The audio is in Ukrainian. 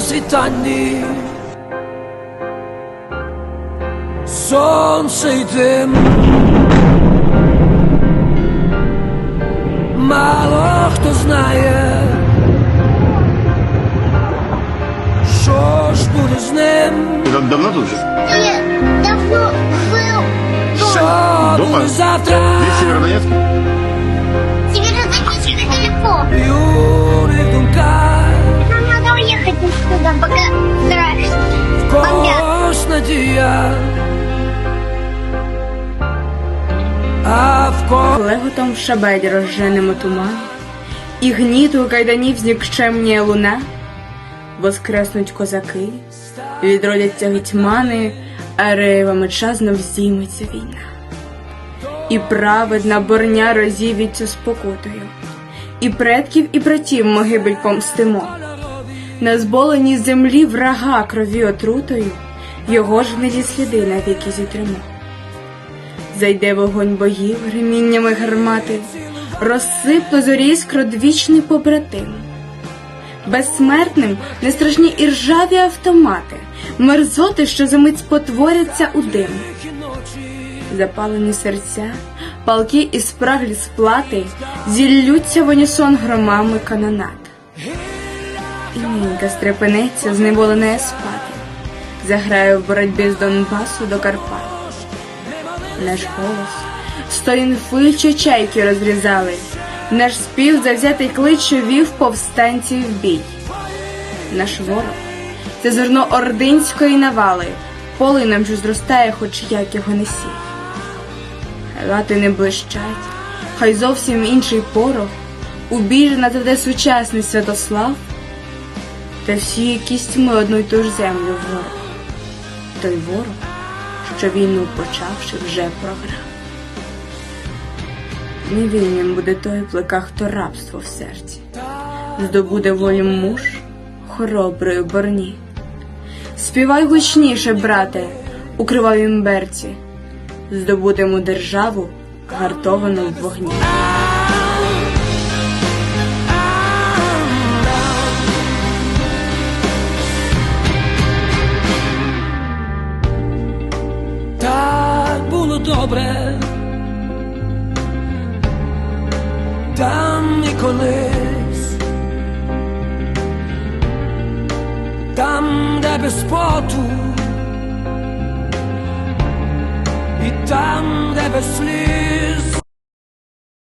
світанні. Сонце й дим Мало хто знає, що ж буде з ним, давно тут же? Давно был що буде завтра. Здесь Северодонецк? Северодонецк далеко. В юних надія, а в когось Леготом шабель розженемо туман, і гніту кайданів знікчемніє луна, воскреснуть козаки, відродяться гетьмани, а реєва меча знов здійметься війна. І праведна борня розівіться спокутою, і предків, і братів могибель помстимо. На зболеній землі врага крові отрутою, його ж гнилі сліди навіки зітримо. Зайде вогонь боїв гриміннями гармати, розсипле зорі скродвічний побратим. Безсмертним не страшні і ржаві автомати, мерзоти, що за мить спотворяться у дим. Запалені серця, палки і спраглі сплати, зіллються в унісон громами канонат. І нінька стрепенеться, зневолене спати, заграє в боротьбі з Донбасу до Карпат. Наш голос сторінфи чи чайки розрізали, наш спів завзятий клич, вів повстанців в бій. Наш ворог це зерно ординської навали, полином що зростає, хоч як його не сій. Хай лати не блищать, хай зовсім інший порох, у бій же натаде сучасний Святослав, та всі кістьми одну й ту ж землю ворог. Той ворог що війну почавши вже програв. Невільним буде той плеках, хто рабство в серці, здобуде волю муж хороброї борні. Співай гучніше, брате, у кривавім берці, здобудемо державу, гартовану в вогні. Там і колись, там, де без поту, і там, де.